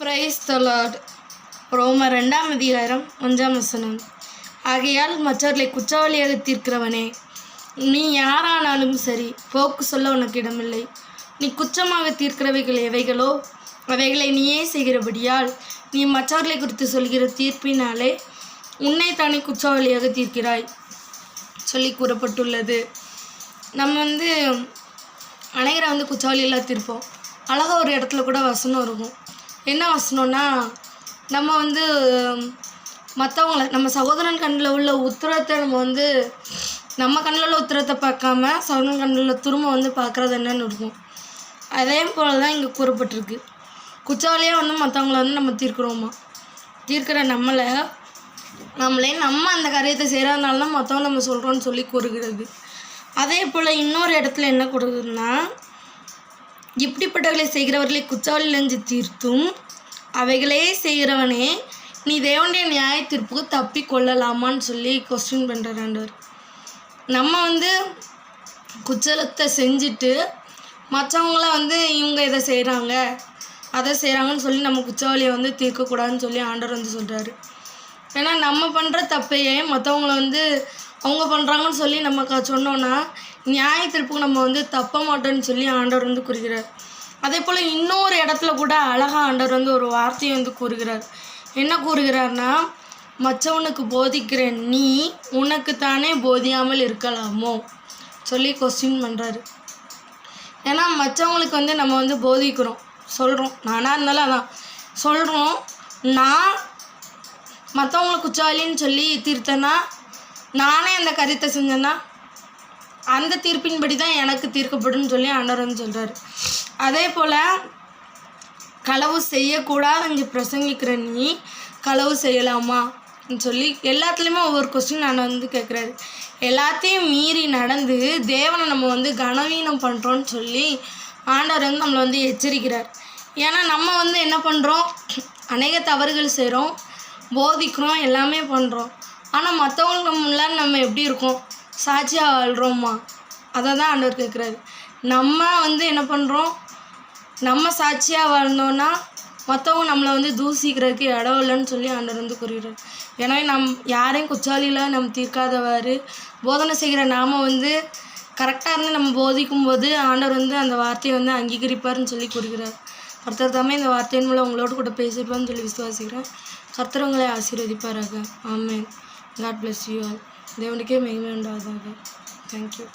Price தலாட் ரோம ரெண்டாம் அதிகாரம் அஞ்சாம் வசனம். ஆகையால் மற்றவர்களை குற்றவாளியாக தீர்க்கிறவனே நீ யாரானாலும் சரி போக்கு சொல்ல உனக்கு இடமில்லை. நீ குற்றமாக தீர்க்கிறவைகள் எவைகளோ அவைகளை நீயே செய்கிறபடியால் நீ மற்றவர்களை குறித்து சொல்கிற தீர்ப்பினாலே உன்னை தானே குற்றவாளியாக தீர்க்கிறாய் சொல்லி கூறப்பட்டுள்ளது. நம்ம வந்து அநேகரை வந்து குற்றவாளியெல்லாம் தீர்ப்போம். அழகாக ஒரு இடத்துல கூட வசனம் இருக்கும். என்ன வசனம்னா நம்ம வந்து மற்றவங்கள நம்ம சகோதரன் கண்ணில் உள்ள உத்தரத்தை நம்ம வந்து நம்ம கண்ணில் உள்ள உத்தரத்தை பார்க்காம சகோதரன் கண்ணில் உள்ள துரும்ப வந்து பார்க்குறது என்னன்னு இருக்கும். அதே போல் தான் இங்கே கூறப்பட்டிருக்கு. குற்றவாளியாக வந்து மற்றவங்கள வந்து நம்ம தீர்க்கிறோமா? தீர்க்கிற நம்மளை நம்மளே நம்ம அந்த காரியத்தை செய்கிறதுனால தான் மற்றவங்க நம்ம சொல்கிறோன்னு சொல்லி கூறுகிறது. அதே போல் இன்னொரு இடத்துல என்ன கொடுக்குதுன்னா இப்படிப்பட்டவர்களை செய்கிறவர்களை குற்றவாளி நெஞ்சு தீர்த்தும் அவைகளே செய்கிறவனே நீ தேவனுடைய நியாய தீர்ப்புக்கு தப்பி கொள்ளலாமான்னு சொல்லி கொஸ்டின் பண்ணுற ஆண்டவர். நம்ம வந்து குச்சலத்தை செஞ்சுட்டு மற்றவங்கள வந்து இவங்க இதை செய்கிறாங்க அதை செய்கிறாங்கன்னு சொல்லி நம்ம குற்றவாளியை வந்து தீர்க்கக்கூடாதுன்னு சொல்லி ஆண்டவர் வந்து சொல்கிறாரு ஏன்னா நம்ம பண்ணுற தப்பையே மற்றவங்கள வந்து அவங்க பண்ணுறாங்கன்னு சொல்லி நம்ம க சொன்னோன்னா நியாய தீர்ப்புக்கு நம்ம வந்து தப்ப மாட்டோம்னு சொல்லி ஆண்டவர் வந்து கூறுகிறார். அதே போல் இன்னொரு இடத்துல கூட அழகா ஆண்டவர் வந்து ஒரு வார்த்தையை வந்து கூறுகிறார். என்ன கூறுகிறார்னா மற்றவனுக்கு போதிக்கிற நீ உனக்கு தானே போதியாமல் இருக்கலாமோ? சொல்லி கொஸ்டின் பண்ணுறாரு ஏன்னா மற்றவங்களுக்கு வந்து நம்ம வந்து போதிக்கிறோம் சொல்கிறோம் நானாக இருந்தாலும் அதான். சொல்கிறோம் நான் மற்றவங்களை குச்சாலின்னு சொல்லி தீர்த்தேன்னா நானே அந்த கருத்தை செஞ்சேன்னா அந்த தீர்ப்பின்படி தான் எனக்கு தீர்க்கப்படும் சொல்லி ஆண்டவர் சொல்கிறார் அதே போல் களவு செய்யக்கூடாதுன்னு பிரசங்கிக்கிற நீ களவு செய்யலாமா? சொல்லி எல்லாத்துலேயுமே ஒவ்வொரு கொஸ்டின் நான் வந்து கேட்குறாரு எல்லாத்தையும் மீறி நடந்து தேவனை நம்ம வந்து கனவீனம் பண்ணுறோன்னு சொல்லி ஆண்டவர் வந்து நம்மளை வந்து எச்சரிக்கிறார். ஏன்னா நம்ம வந்து என்ன பண்ணுறோம் அநேக தவறுகள் செய்கிறோம் போதிக்கிறோம் எல்லாமே பண்ணுறோம் ஆனால் மற்றவங்களுக்கு முன்னாடி நம்ம எப்படி இருக்கோம்? சாட்சியாக வாழ்கிறோமா அதை தான் ஆண்டவர் கேட்குறாரு நம்ம வந்து என்ன பண்ணுறோம் நம்ம சாட்சியாக வாழ்ந்தோன்னா மற்றவங்க நம்மளை வந்து தூசிக்கிறதுக்கு இடம் இல்லைன்னு சொல்லி ஆண்டவர் வந்து கூறுகிறார் எனவே நம் யாரையும் குச்சாலியில் நம்ம தீர்க்காதவாறு போதனை செய்கிற நாம வந்து கரெக்டாக இருந்து நம்ம போதிக்கும் போது ஆண்டவர் வந்து அந்த வார்த்தையை வந்து அங்கீகரிப்பார்னு சொல்லி கூறுகிறார். கர்த்தர் தாமே இந்த வார்த்தையின் மூலம் உங்களோட கூட பேசியிருப்பான்னு சொல்லி விசுவாசிக்கிறேன். கர்த்தர் உங்களை ஆசீர்வதிப்பாராக. ஆமேன். காட் பிளஸ் யூ ஆல் దేవునికే మహిమ ఉండాలి థ్యాంక్ యూ